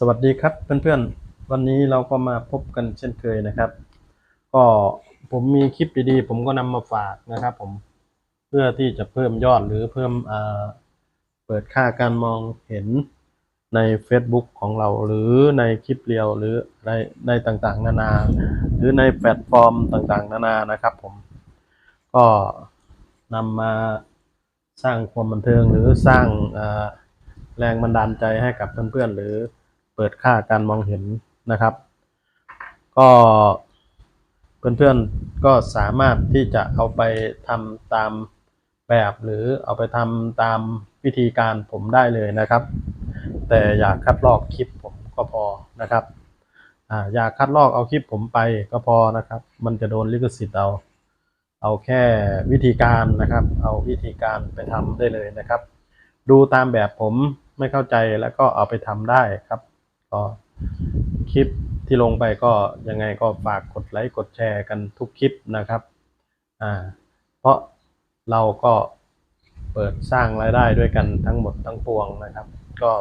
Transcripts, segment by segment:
สวัสดีครับเพื่อนๆ วันนี้เราก็มาพบกันเช่นเคยนะครับ ก็ผมมีคลิปดีๆ ผมก็นำมาฝากนะครับ ผมเพื่อที่จะเพิ่มยอดหรือเพิ่มเปิดค่าการมองเห็นใน Facebook ของเราหรือในคลิปเรียวหรือในในต่างๆ นานา หรือในแพลตฟอร์มต่างๆ นานานะครับ ผมก็นำมาสร้างความบันเทิงหรือสร้างแรงบันดาลใจให้กับเพื่อนๆหรือ เปิดค่าการมองเห็นนะครับ ก็เพื่อนๆก็สามารถที่จะเอาไปทำตามแบบหรือเอาไปทำตามวิธีการผมได้เลยนะครับ แต่อย่าคัดลอกคลิปผมก็พอนะครับอ่าอย่าคัดลอกเอาคลิปผมไปก็พอนะครับ มันจะโดนลิขสิทธิ์เอา เอาแค่วิธีการนะครับ เอาวิธีการไปทำได้เลยนะครับ ดูตามแบบผมไม่เข้าใจแล้วก็เอาไปทำได้ครับ ก็คลิปที่ลงไปก็ยังไงก็ฝากกดไลค์กดแชร์กันทุกคลิปนะครับอ่าเพราะเราก็เปิดสร้างรายได้ด้วยกันทั้งหมดทั้งปวงนะครับ ก็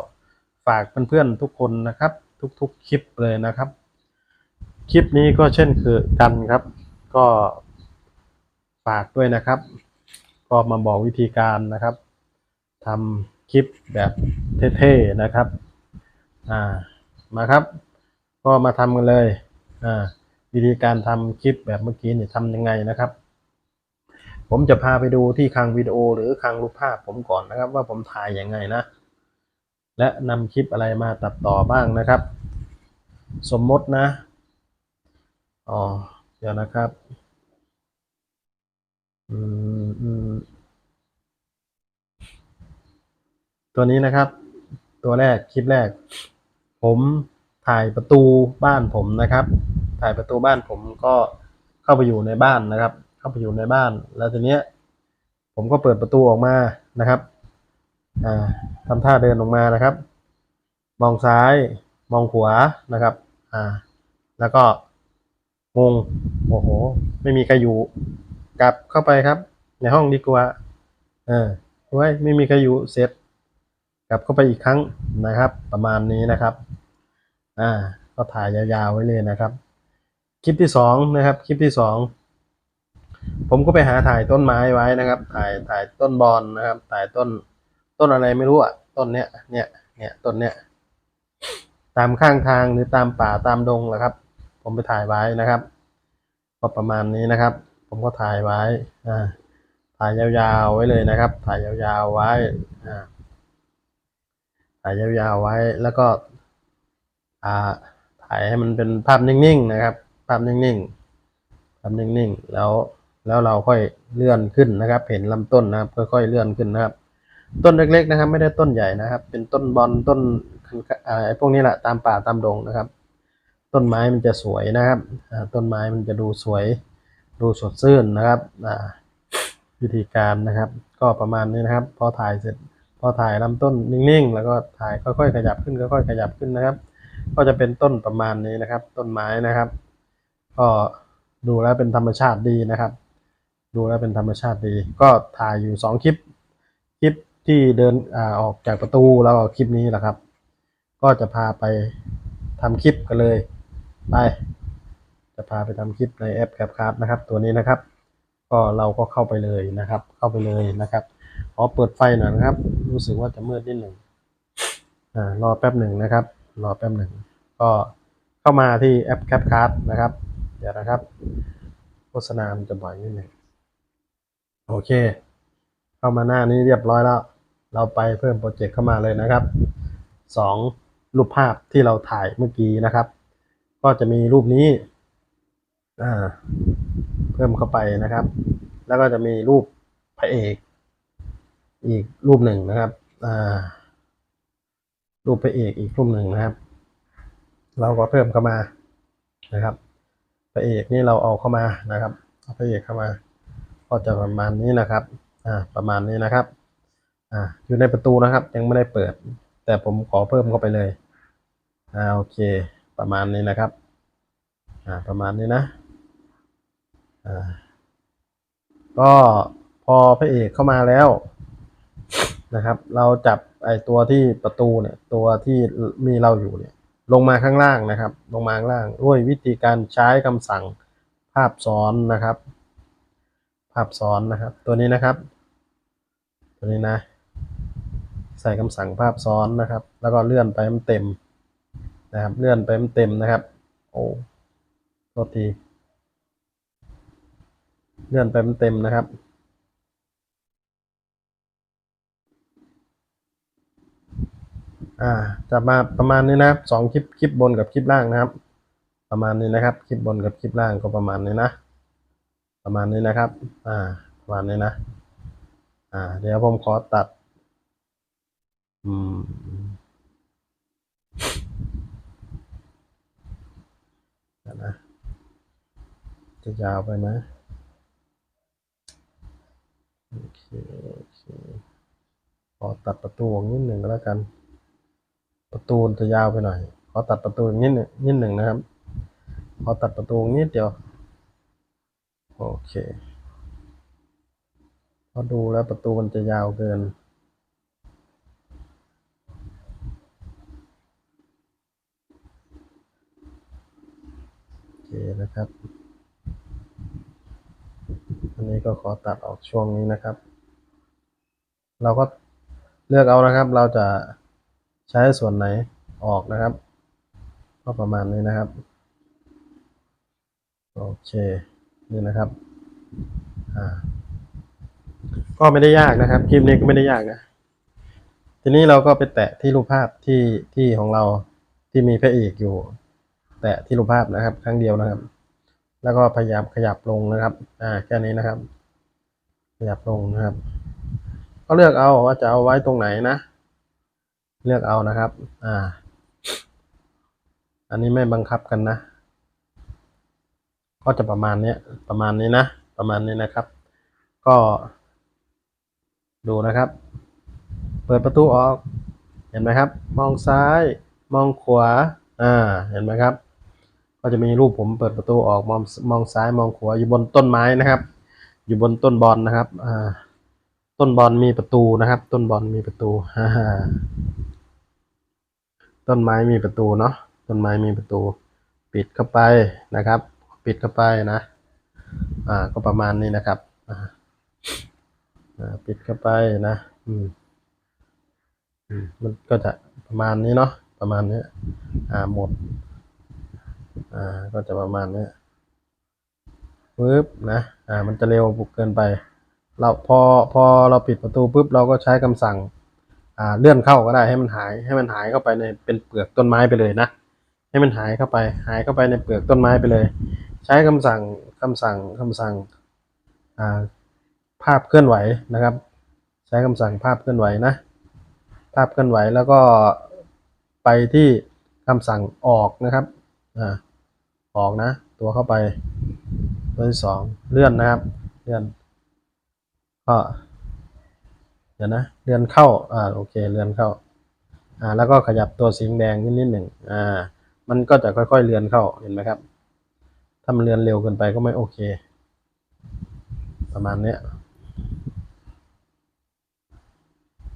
ฝากเพื่อนๆทุกคนนะครับ ทุกๆคลิปเลยนะครับ คลิปนี้ก็เช่นคือกันครับ ก็ฝากด้วยนะครับ ก็มาบอกวิธีการนะครับทำคลิปแบบเท่ๆนะครับ อ่า มาครับ ก็มาทำกันเลยอ่าวิธีการทำคลิปแบบเมื่อกี้เนี่ยทำยังไงนะครับ ผมจะพาไปดูที่คลังวิดีโอ หรือคลังรูปภาพผมก่อนนะครับ ว่าผมถ่ายยังไงนะ และนำคลิปอะไรมาตัดต่อบ้างนะครับ สมมตินะอ๋อเดี๋ยวนะครับอืมอืมตัวนี้นะครับ ตัวแรกคลิปแรก ผมถ่ายประตูบ้านผมนะครับ ถ่ายประตูบ้านผมก็เข้าไปอยู่ในบ้านนะครับ เข้าไปอยู่ในบ้าน แล้วทีเนี้ยผมก็เปิดประตูออกมานะครับอ่าทำท่าเดินออกมานะครับ มองซ้ายมองขวานะครับอ่าแล้วก็งงโอ้โห ไม่มีใครอยู่ กลับเข้าไปครับ ในห้องดีกว่าเออเว้ยไม่มีใครอยู่เสร็จ กลับเข้าไปอีกครั้งนะครับ ประมาณนี้นะครับ อ่า ก็ถ่ายยาวๆไว้เลยนะครับ คลิปที่สองนะครับ คลิปที่สองผมก็ไปหาถ่ายต้นไม้ไว้นะครับ ถ่ายถ่ายต้นบอนนะครับ ถ่ายต้นต้นอะไรไม่รู้อะ ต้นเนี้ย เนี่ยเนี่ยต้นเนี้ย ตามข้างทางหรือตามป่าตามดงแหละครับ ผมไปถ่ายไว้นะครับ ก็ประมาณนี้นะครับ ผมก็ถ่ายไว้ อ่า ถ่ายยาวๆไว้เลยนะครับ ถ่ายยาวๆไว้ อ่า ถ่ายยาวๆไว้ แล้วก็ ถ่ายให้มันเป็นภาพนิ่งๆนะครับ ภาพนิ่งๆภาพนิ่งๆ แล้วแล้วเราค่อยเลื่อนขึ้นนะครับ เห็นลำต้นนะครับค่อยๆเลื่อนขึ้นนะครับ ต้นเล็กๆนะครับ ไม่ได้ต้นใหญ่นะครับ เป็นต้นบอนต้นไอะไรพวกนี้แหละตามป่าตามดงนะครับ ต้นไม้มันจะสวยนะครับต้นไม้มันจะดูสวยดูสดชื่นนะครับอ่าวิธีการนะครับ ก็ประมาณนี้นะครับ พอถ่ายเสร็จพอถ่ายลำต้นนิ่งๆ แล้วก็ถ่ายค่อยๆขยับขึ้นค่อยๆขยับขึ้นนะครับ ก็จะเป็นต้นประมาณนี้นะครับ ต้นไม้นะครับ ก็ดูแล้วเป็นธรรมชาติดีนะครับ ดูแล้วเป็นธรรมชาติดี ก็ถ่ายอยู่สองคลิป คลิปที่เดินอ่าออกจากประตูแล้วคลิปนี้แหละครับ ก็จะพาไปทำคลิปกันเลยไปจะพาไปทำคลิปในแอปแคปคันะครับ ตัวนี้นะครับ ก็เราก็เข้าไปเลยนะครับ เข้าไปเลยนะครับขอเปิดไฟหน่อยนะครับ รู้สึกว่าจะมืดนิดหนึ่งอ่ารอแป๊บหนึ่งนะครับ รอแป๊บหนึ่ง ก็เข้ามาที่แอป CapCut นะครับ เดี๋ยวนะครับ โฆษณามันจะบ่อยนิดหนึ่งโอเค เข้ามาหน้านี้เรียบร้อยแล้ว เราไปเพิ่มโปรเจกต์เข้ามาเลยนะครับสองรูปภาพที่เราถ่ายเมื่อกี้นะครับ ก็จะมีรูปนี้เพิ่มเข้าไปนะครับ แล้วก็จะมีรูปพระเอก อีกรูปหนึ่งนะครับ อ่า รูปพระเอกอีกรูปหนึ่งนะครับ เราก็เพิ่มเข้ามานะครับพระเอกนี่เราเอาเข้ามานะครับเอาพระเอกเข้ามา ก็จะประมาณนี้นะครับอ่าประมาณนี้นะครับอ่าอยู่ในประตูนะครับ ยังไม่ได้เปิด แต่ผมขอเพิ่มเข้าไปเลยอ่าโอเค ประมาณนี้นะครับอ่าประมาณนี้นะอ่าก็พอพระเอกเข้ามาแล้วนะครับ เราจับ ไอ้ตัวที่ประตูเนี่ยตัวที่มีเราอยู่เนี่ยลงมาข้างล่างนะครับ ลงมาข้างล่างด้วยวิธีการใช้คำสั่งภาพซ้อนนะครับ ภาพซ้อนนะครับ ตัวนี้นะครับ ตัวนี้นะ ใส่คำสั่งภาพซ้อนนะครับ แล้วก็เลื่อนไปมันเต็มนะครับ เลื่อนไปมันเต็มนะครับ โอ้โทษที เลื่อนไปมันเต็มนะครับ อ่าจะมาประมาณนี้นะครับสองคลิปคลิปบนกับคลิปล่างนะครับ ประมาณนี้นะครับ คลิปบนกับคลิปล่างก็ประมาณนี้นะ ประมาณนี้นะครับ อ่า ประมาณนี้นะ อ่า เดี๋ยวผมขอตัด อืมนะจะยาวไปไหมโอเคโอเคขอตัดประตูออกนิดหนึ่งก็แล้วกัน ประตูจะยาวไปหน่อยขอตัดประตูนิดหนึ่งนิดหนึ่งนะครับขอตัดประตูนิดเดียว โอเคพอดูแล้วประตูมันจะยาวเกินโอเคนะครับ อันนี้ก็ขอตัดออกช่วงนี้นะครับ เราก็เลือกเอานะครับ เราจะ ใช้ส่วนไหนออกนะครับ ก็ประมาณนี้นะครับ โอเค นี่นะครับ อ่า ก็ไม่ได้ยากนะครับ คลิปนี้ก็ไม่ได้ยากนะ ทีนี้เราก็ไปแตะที่รูปภาพที่ที่ของเราที่มีพระเอกอยู่ แตะที่รูปภาพนะครับ ครั้งเดียวนะครับ แล้วก็พยายามขยับลงนะครับ อ่า แค่นี้นะครับ ขยับลงนะครับ ก็เลือกเอาว่าจะเอาไว้ตรงไหนนะ เลือกเอานะครับ อ่า อันนี้ไม่บังคับกันนะ ก็จะประมาณนี้ประมาณนี้นะ ประมาณนี้นะครับ ก็ ดูนะครับ เปิดประตูออก เห็นไหมครับ มองซ้าย มองขวา อ่า เห็นไหมครับ ก็จะมีรูปผมเปิดประตูออก มองมองซ้าย มองขวา อยู่บนต้นไม้นะครับ อยู่บนต้นบอลนะครับ อ่าต้นบอลมีประตูนะครับ ต้นบอลมีประตูฮ่าฮ่า ต้นไม้มีประตูเนาะต้นไม้มีประตู ปิดเข้าไปนะครับ ปิดเข้าไปนะอ่าก็ประมาณนี้นะครับอ่าปิดเข้าไปนะอืมมันก็จะประมาณนี้เนาะประมาณนี้อ่าหมดอ่าก็จะประมาณนี้ปึ๊บนะอ่ามันจะเร็วบุกเกินไป เราพอพอเราปิดประตูปุ๊บเราก็ใช้คำสั่ง เลื่อนเข้าก็ได้ให้มันหายให้มันหายเข้าไปในเป็นเปลือกต้นไม้ไปเลยนะ ให้มันหายเข้าไป หายเข้าไปในเปลือกต้นไม้ไปเลย ใช้คำสั่งคำสั่งคำสั่งาภาพเคลื่อนไหวนะครับ ใช้คำสั่งภาพเคลื่อนไหวนะ ภาพเคลื่อนไหวแล้วก็ไปที่คำสั่งออกนะครับอ่าออกนะ ตัวเข้าไปตัวที่สองเลื่อนนะครับ เลื่อนก็ เดี๋ยวนะเลื่อนเข้าอ่าโอเคเลื่อนเข้าอ่าแล้วก็ขยับตัวสีแดงนิดนิดหนึ่งอ่ามันก็จะค่อยๆเลื่อนเข้าเห็นไหมครับ ถ้ามันเลื่อนเร็วเกินไปก็ไม่โอเค ประมาณเนี้ย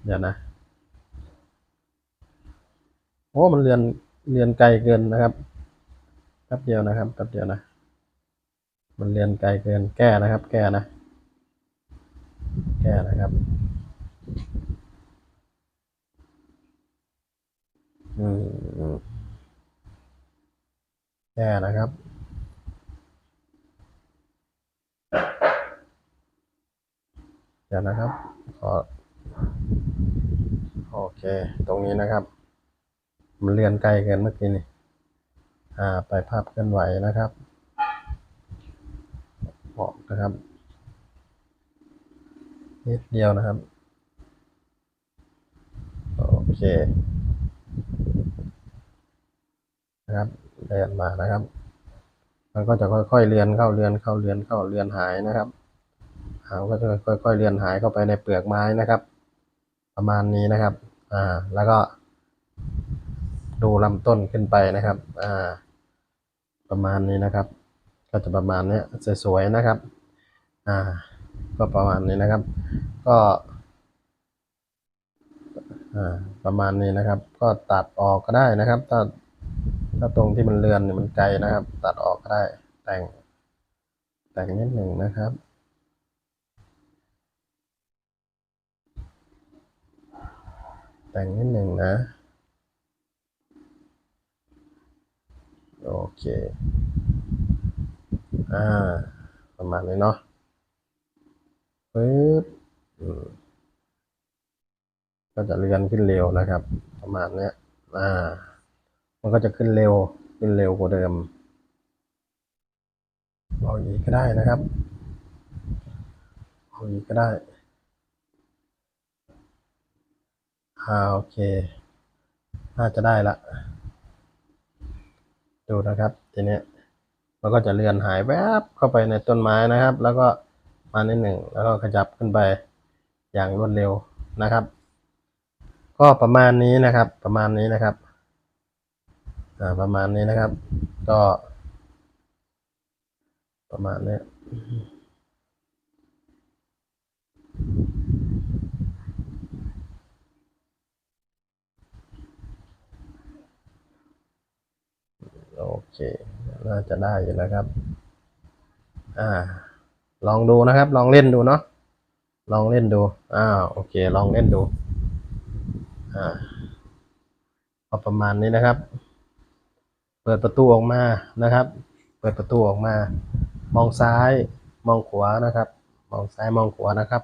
เดี๋ยวนะโอ้มันเรือนเรือนไกลเกินนะครับแป๊บเดียวนะครับแป๊บเดียวนะ มันเรือนไกลเกินแก้นะครับ แก้นะ แก้นะครับ อืม แก้นะครับ เดี๋ยวนะครับ ขอ โอเค ตรงนี้นะครับ มันเลือนไกลเกินเมื่อกี้นี่ อ่า ไปภาพเคลื่อนไหวนะครับออกนะครับ นิดเดียวนะครับ โอเค นะครับเดินมานะครับ มันก็จะค่อยๆเลือนเข้าเลือนเข้าเลือนเข้าเลือนหายนะครับหางก็จะค่อยๆเลือนหายเข้าไปในเปลือกไม้นะครับ ประมาณนี้นะครับ อ่า แล้วก็ ดูลำต้นขึ้นไปนะครับ อ่า ประมาณนี้นะครับ ก็จะประมาณนี้สวยๆนะครับ อ่า ก็ประมาณนี้นะครับ ก็อ่าประมาณนี้นะครับ ก็ตัดออกก็ได้นะครับถ้า ถ้าตรงที่มันเลือนเนี่ยมันไกลนะครับ ตัดออกก็ได้แต่งแต่งนิดหนึ่งนะครับแต่งนิดหนึ่งนะ โอเค อ่า ประมาณนี้เนาะปึ๊บก็จะเลื่อนขึ้นเร็วนะครับ ประมาณเนี้ยอ่า มันก็จะขึ้นเร็ว ขึ้นเร็วกว่าเดิมเอาอีกก็ได้นะครับเอาอีกก็ได้อ่าโอเค น่าจะได้ละ ดูนะครับทีนี้มันก็จะเลื่อนหายแวบเข้าไปในต้นไม้นะครับ แล้วก็มานิดหนึ่งแล้วก็ขยับขึ้นไปอย่างรวดเร็วนะครับ ก็ประมาณนี้นะครับ ประมาณนี้นะครับ ประมาณนี้นะครับ ก็ ประมาณนี้โอเค น่าจะได้อยู่แล้วครับ อ่า ลองดูนะครับ ลองเล่นดูเนาะ ลองเล่นดูอ้าวโอเค ลองเล่นดู อ่าประมาณนี้นะครับ ปิดประตูออกมานะครับ เปิดประตูออกมา มองซ้ายมองขวานะครับ มองซ้ายมองขวานะครับ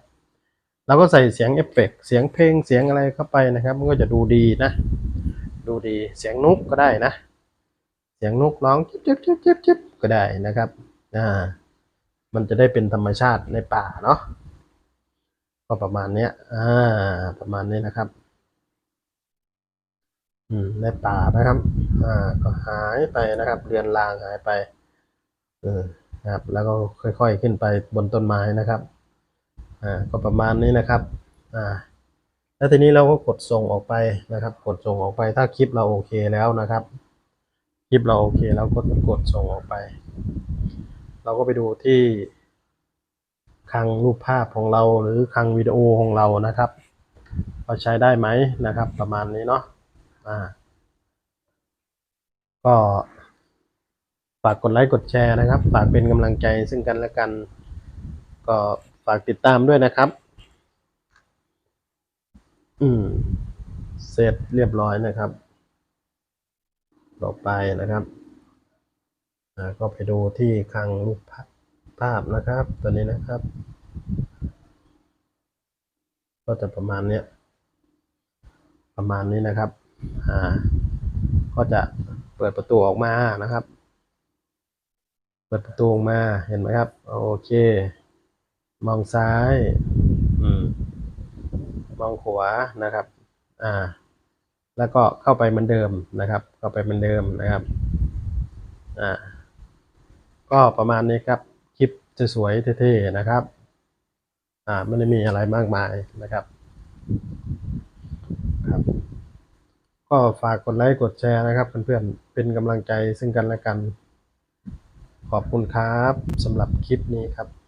เราก็ใส่เสียงเอฟเฟกต์เสียงเพลงเสียงอะไรเข้าไปนะครับ มันก็จะดูดีนะ ดูดีเสียงนุกก็ได้นะ เสียงนุกร้องจิ๊บจิ๊บจิ๊บจิ๊บจิ๊บก็ได้นะครับอ่ามันจะได้เป็นธรรมชาติในป่าเนาะก็ประมาณเนี้ยอ่าประมาณนี้นะครับ อืมในป่านะครับ อ่าก็หายไปนะครับเรือนรางหายไปเออนะครับ แล้วก็ค่อยๆขึ้นไปบนต้นไม้นะครับ อ่า ก็ประมาณนี้นะครับ อ่า แล้วทีนี้เราก็กดส่งออกไปนะครับ กดส่งออกไป ถ้าคลิปเราโอเคแล้วนะครับ คลิปเราโอเคแล้วก็กดส่งออกไป เราก็ไปดูที่คลังรูปภาพของเราหรือคลังวิดีโอของเรานะครับว่าใช้ได้ไหมนะครับ ประมาณนี้เนาะ อ่า ก็ฝากกดไลค์กดแชร์นะครับ ฝากเป็นกำลังใจซึ่งกันและกัน ก็ฝากติดตามด้วยนะครับ อืม เสร็จเรียบร้อยนะครับ ต่อไปนะครับอ่าก็ไปดูที่คลังรูปภาพนะครับ ตัวนี้นะครับ ก็จะประมาณเนี้ยประมาณนี้นะครับ อ่า ก็จะ เปิดประตูออกมานะครับ เปิดประตูออกมาเห็นไหมครับ โอเค มองซ้าย อืม มองขวานะครับ อ่า แล้วก็เข้าไปเหมือนเดิมนะครับ เข้าไปเหมือนเดิมนะครับ อ่า ก็ประมาณนี้ครับ คลิปจะสวยๆเท่ๆนะครับ อ่าไม่ได้มีอะไรมากมายนะครับ ก็ฝากกดไลค์กดแชร์นะครับเพื่อนๆเป็นกำลังใจซึ่งกันและกัน ขอบคุณครับสำหรับคลิปนี้ครับ